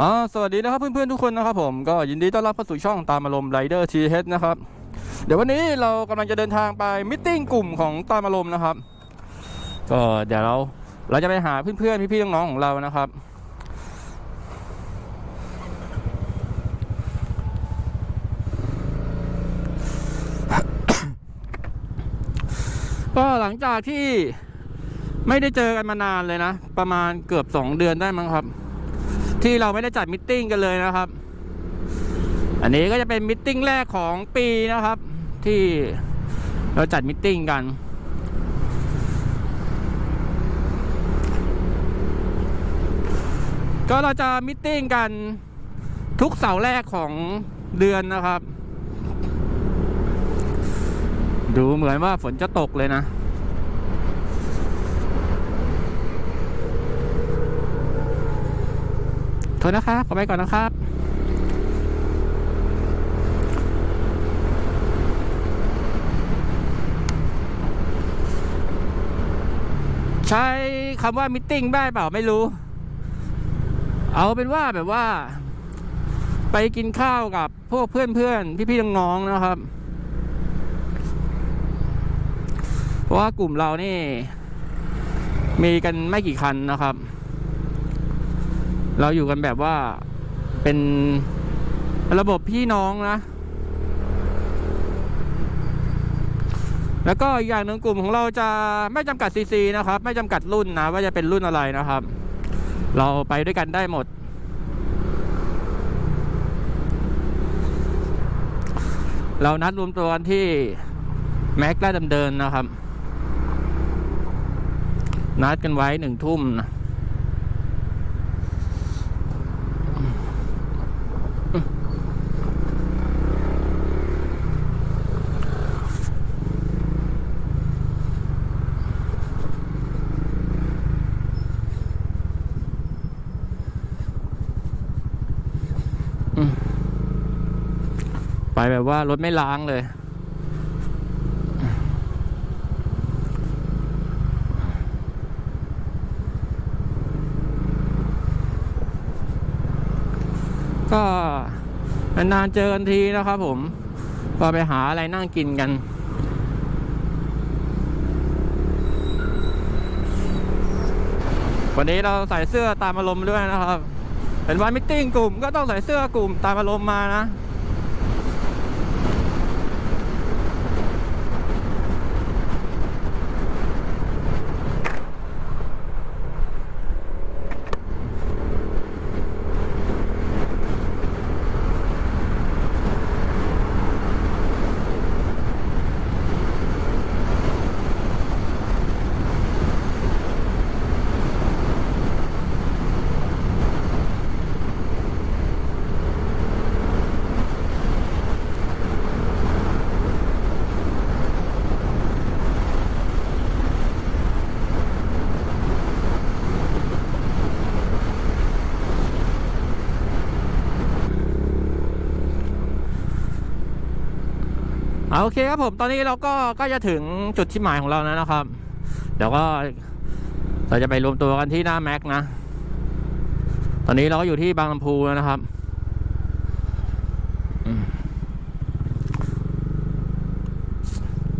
อ๋อสวัสดีนะครับเพื่อนๆทุกคนนะครับผมก็ยินดีต้อนรับเข้าสู่ช่องตามอารมณ์ไรเดอร์ทีเฮดนะครับ เดี๋ยววันนี้เรากำลังจะเดินทางไปมิทติ้งกลุ่มของตามอารมณ์นะครับ ก็เดี๋ยวเราเราจะไปหาเพื่อนๆพี่ๆน้องๆของเรานะครับ ก็หลังจากที่ไม่ได้เจอกันมานานเลยนะ ประมาณเกือบสองเดือนได้มั้งครับ ที่เราไม่ได้จัดมิทติ้งกันเลยนะครับ อันนี้ก็จะเป็นมิทติ้งแรกของปีนะครับ ที่เราจัดมิทติ้งกันก็เราจะมิทติ้งกันทุกเสาร์แรกของเดือนนะครับ ดูเหมือนว่าฝนจะตกเลยนะ โท ษนะครับขอไปก่อนนะครับใช้คำว่ามิทติ้งได้เปล่าไม่รู้ เอาเป็นว่าแบบว่า ไปกินข้าวกับพวกเพื่อนๆพี่ๆน้องๆนะครับ เพราะว่ากลุ่มเรานี่ มีกันไม่กี่คันนะครับ เราอยู่กันแบบว่าเป็นระบบพี่น้องนะ แล้วก็อีกอย่างหนึ่งกลุ่มของเราจะไม่จำกัดซีซีนะครับ ไม่จำกัดรุ่นนะ ว่าจะเป็นรุ่นอะไรนะครับ เราไปด้วยกันได้หมด เรานัดรวมตัวกันที่แม็กไลาดำเดินนะครับ นัดกันไว้หนึ่งทุ่มนะ ไปแบบว่ารถไม่ล้างเลย ก็นานๆเจอกันทีนะครับผม ก็ไปหาอะไรนั่งกินกันวันนี้เราใส่เสื้อตามอารมณ์ด้วยนะครับ เป็นวันมิทติ้งกลุ่มก็ต้องใส่เสื้อกลุ่มตามอารมณ์มานะ โอเคครับผมตอนนี้เราก็ก็จะถึงจุดที่หมายของเราแล้วนะครับ เดี๋ยวก็เราจะไปรวมตัวกันที่หน้าแม็กนะ ตอนนี้เราก็อยู่ที่บางลำพูแล้วนะครับ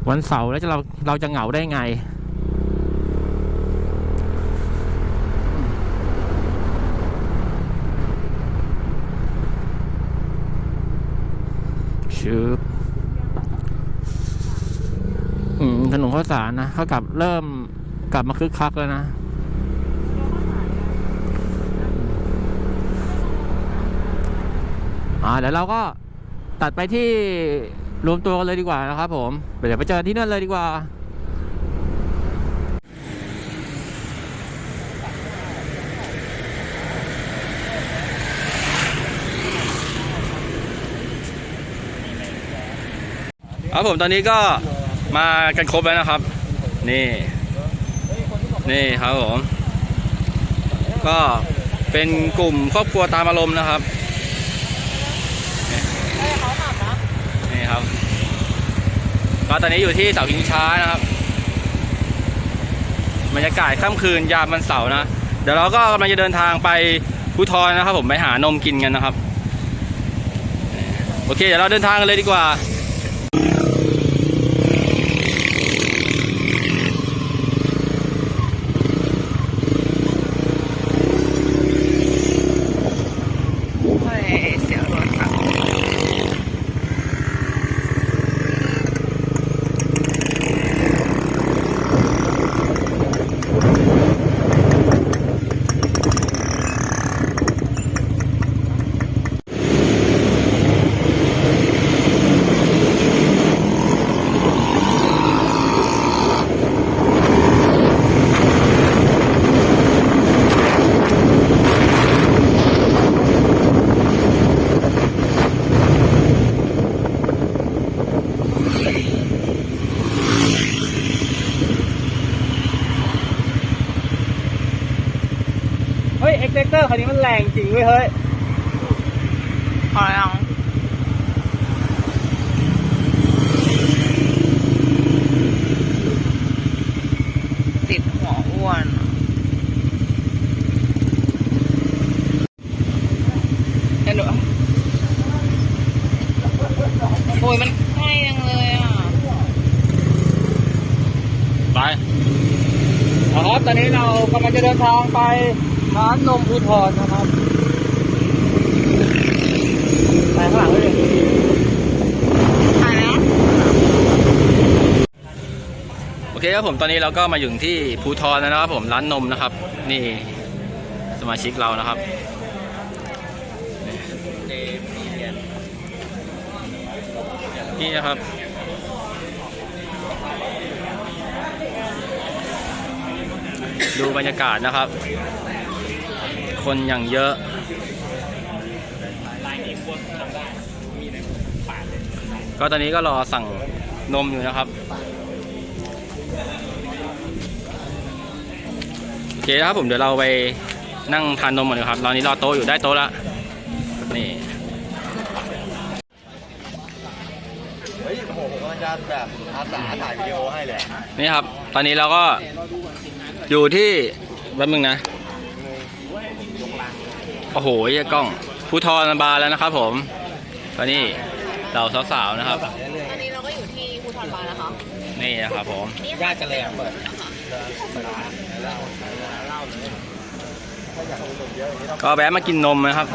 วันเสาร์แล้วจะเราเราจะเหงาได้ไงชืบ อืม ถนนข้าวสารนะเขากลับเริ่มกลับมาคึกคักแล้วนะอ่าเดี๋ยวเราก็ตัดไปที่รวมตัวกันเลยดีกว่านะครับผมเดี๋ยวไปเจอที่นั่นเลยดีกว่าครับผมตอนนี้ก็ มากันครบแล้วนะครับ นี่ นี่ครับผมก็เป็นกลุ่มครอบครัวตามอารมณ์นะครับนี่ครับก็ตอนนี้อยู่ที่เสาชิงช้านะครับบรรยากาศค่ำคืนยามวันเสาร์นะ เดี๋ยวเราก็กำลังจะเดินทางไปภูทรนะครับ ผมไปหานมกินกันนะครับ โอเค เดี๋ยวเราเดินทางกันเลยดีกว่า会เสียงโทรศัพท์ เฮ้ยเอ็กเซเตอร์คันนี้มันแรงจริงเว้ยเฮ้ยพอแล้วติดหัวอ้วนเห็นหนูโอ้ยมันใกล้ยังเลยอะ ไปเอาครับ ตอนนี้เรากำลังจะเดินทางไป ร้านนมภูทรนะครับไปข้างหลังเลยถ่ายแล้วโอเคครับผมตอนนี้เราก็มาอยู่ที่ภูทรแล้วนะครับผมร้านนมนะครับ นี่สมาชิกเรานะครับนี่นะครับดูบรรยากาศนะครับ คนอย่างเยอะ ก็ตอนนี้ก็รอสั่งนมอยู่นะครับ โอเคนะครับผมเดี๋ยวเราไปนั่งทานนมก่อนนะครับตอนนี้รอโต๊ะอยู่ได้โต๊ะละนี่เฮ้ยโอ้โหผมกำลังจะแบบอาสาถ่ายวิดีโอให้เลยนี่ครับ ตอนนี้เราก็อยู่ที่แป๊บนึงนะ โอ้โหเหี้ยกล้องภูทรบาร์แล้วนะครับ ผมตอนนี้เราสาวๆนะครับ อันนี้เราก็อยู่ที่ภูทรบาร์นะคะนี่นะครับผม ญาติจะแรงเปิดก็แวะมากินนมนะครับ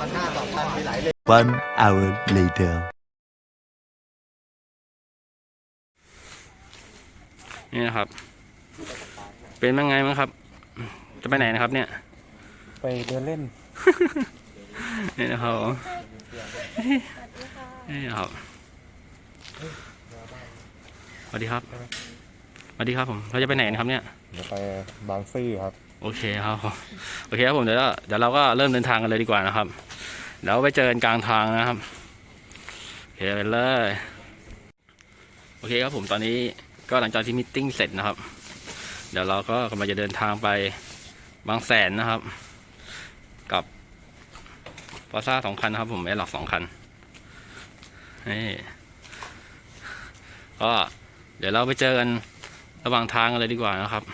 พันห้าสองพันมีหลายเลน One hour later. นี่นะครับ เป็นยังไงบ้างครับ จะไปไหนนะครับเนี่ย ไปเดินเล่น นี่นะครับผมนี่นะครับสวัสดีครับสวัสดีครับผมเราจะไปไหนนะครับเนี่ยเดี๋ยวไปบางซื่อครับ โอเคครับผมโอเคครับผมเดี๋ยวเราเดี๋ยวเราก็เริ่มเดินทางกันเลยดีกว่านะครับเดี๋ยวไปเจอกันกลางทางนะครับโอเคไปเลยโอเคครับผมตอนนี้ก็หลังจากที่มิทติ้งเสร็จนะครับ เดี๋ยวเราก็กำลังจะเดินทางไป บางแสนนะครับ กับปอซ่าสองคันนะครับ ผมแอร์ล็อกสองคันนี่ก็เดี๋ยวเราไปเจอกันระหว่างทางกันเลยดีกว่านะครับ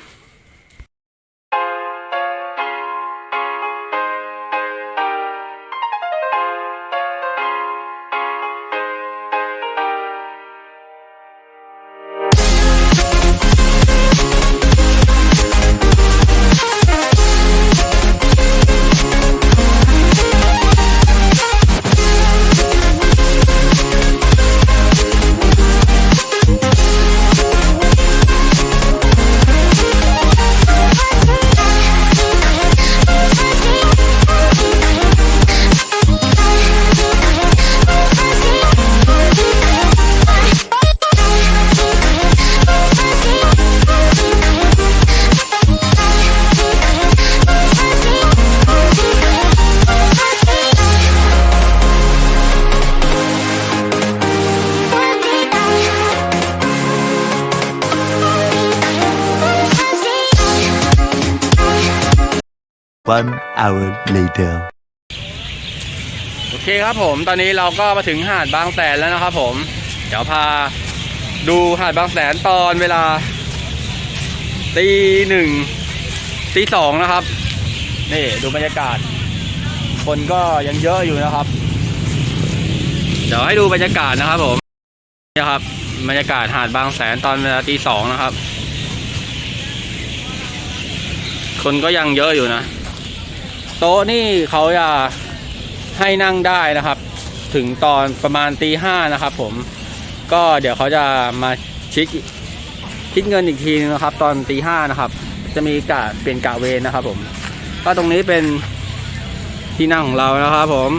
One hour later. โอเคครับผม ตอนนี้เราก็มาถึงหาดบางแสนแล้วนะครับผม เดี๋ยวพาดูหาดบางแสนตอนเวลาตีหนึ่งตีสองนะครับ นี่ดูบรรยากาศ คนก็ยังเยอะอยู่นะครับ เดี๋ยวให้ดูบรรยากาศนะครับผมนี่ครับบรรยากาศหาดบางแสนตอนเวลาตีสองนะครับ คนก็ยังเยอะอยู่นะ โต๊ะนี่เขาจะให้นั่งได้นะครับ ถึงตอนประมาณตีห้านะครับ ผมก็เดี๋ยวเขาจะมาชิคคิดเงินอีกทีนึงนะครับ ตอนตีห้านะครับ จะมีกะเปลี่ยนกะเวรนะครับ ผม ก็ตรงนี้เป็นที่นั่งของเรานะครับ ผม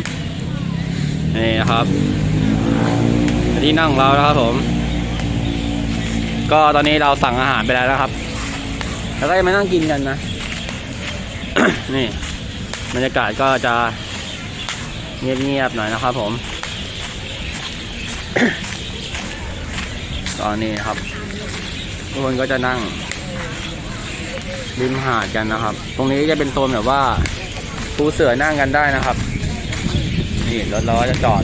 นี่นะครับที่นั่งของเรานะครับ ผม ก็ตอนนี้เราสั่งอาหารไปแล้วนะครับ แล้วก็จะมานั่งกินกันนะนี่ บรรยากาศก็จะเงียบๆหน่อยนะครับผม ตอนนี้ครับทุกคนก็จะนั่งริมหาดกันนะครับ ตรงนี้จะเป็นโซนแบบว่าปูเสือนั่งกันได้นะครับ นี่รถล้อจะจอด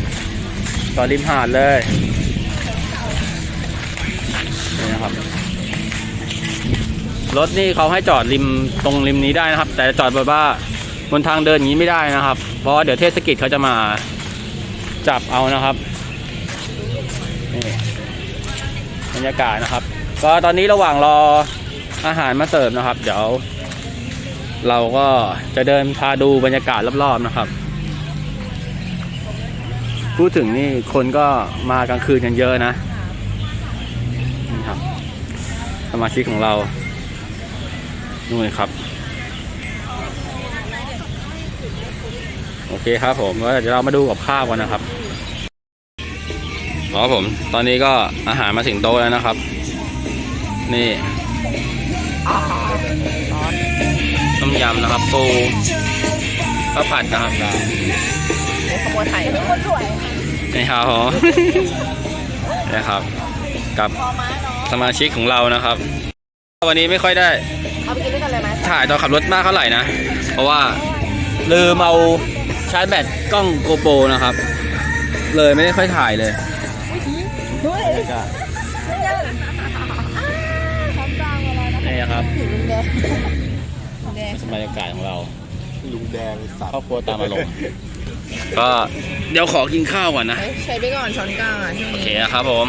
จอดริมหาดเลยนี่นะครับ รถนี่เขาให้จอดริมตรงริมนี้ได้นะครับ แต่จอดแบบว่า บนทางเดินอย่างนี้ไม่ได้นะครับ เพราะเดี๋ยวเทศกิจเขาจะมาจับเอานะครับนี่บรรยากาศนะครับ ก็ตอนนี้ระหว่างรออาหารมาเสิร์ฟนะครับ เดี๋ยว เราก็จะเดินพาดูบรรยากาศรอบๆนะครับ พูดถึงนี่คนก็มากลางคืนกันเยอะนะนี่ครับ สมาชิกของเรานู่นครับ โอเคครับผมก็เดี๋ยวเรามาดูกับข้าวกันนะครับครับผม ตอนนี้ก็อาหารมาถึงโต๊ะแล้วนะครับ นี่ต้มยำนะครับปูข้าวผัดนะครับขโมยไข่นี่ครับผมนะครับ กับสมาชิกของเรานะครับ วันนี้ไม่ค่อยได้เอาไปกินด้วยกันเลยไหมถ่ายตอนขับรถมากเท่าไหร่นะ เพราะว่าลืมเอา ชาร์จแบตกล้องโกโปรนะครับ เลยไม่ได้ค่อยถ่ายเลยนี่นะครับบรรยากาศของเราลุงแดงสัตครอบว์ครัวตามอารมณ์ก็เดี๋ยวขอกินข้าวก่อนนะ ใช้ไปก่อนช้อนกลางอะช่วงโอนี้เคนะครับผม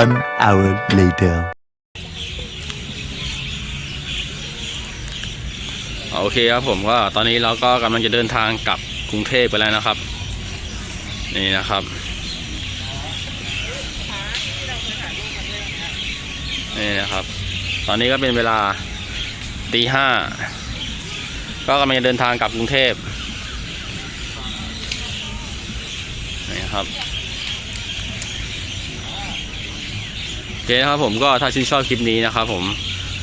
One hour later. โอเคครับผมก็ตอนนี้เราก็กำลังจะเดินทางกลับ กรุงเทพไปแล้วนะครับ นี่นะครับนี่นะครับ ตอนนี้ก็เป็นเวลาตีห้าก็กำลังจะเดินทางกลับกรุงเทพนี่นะครับโอเคนะครับผมก็ถ้าชื่นชอบคลิปนี้นะครับ ผม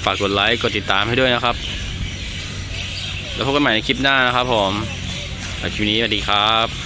ฝากกดไลค์กดติดตามให้ด้วยนะครับ แล้วพบกันใหม่ในคลิปหน้านะครับผม คลิปนี้สวัสดีครับ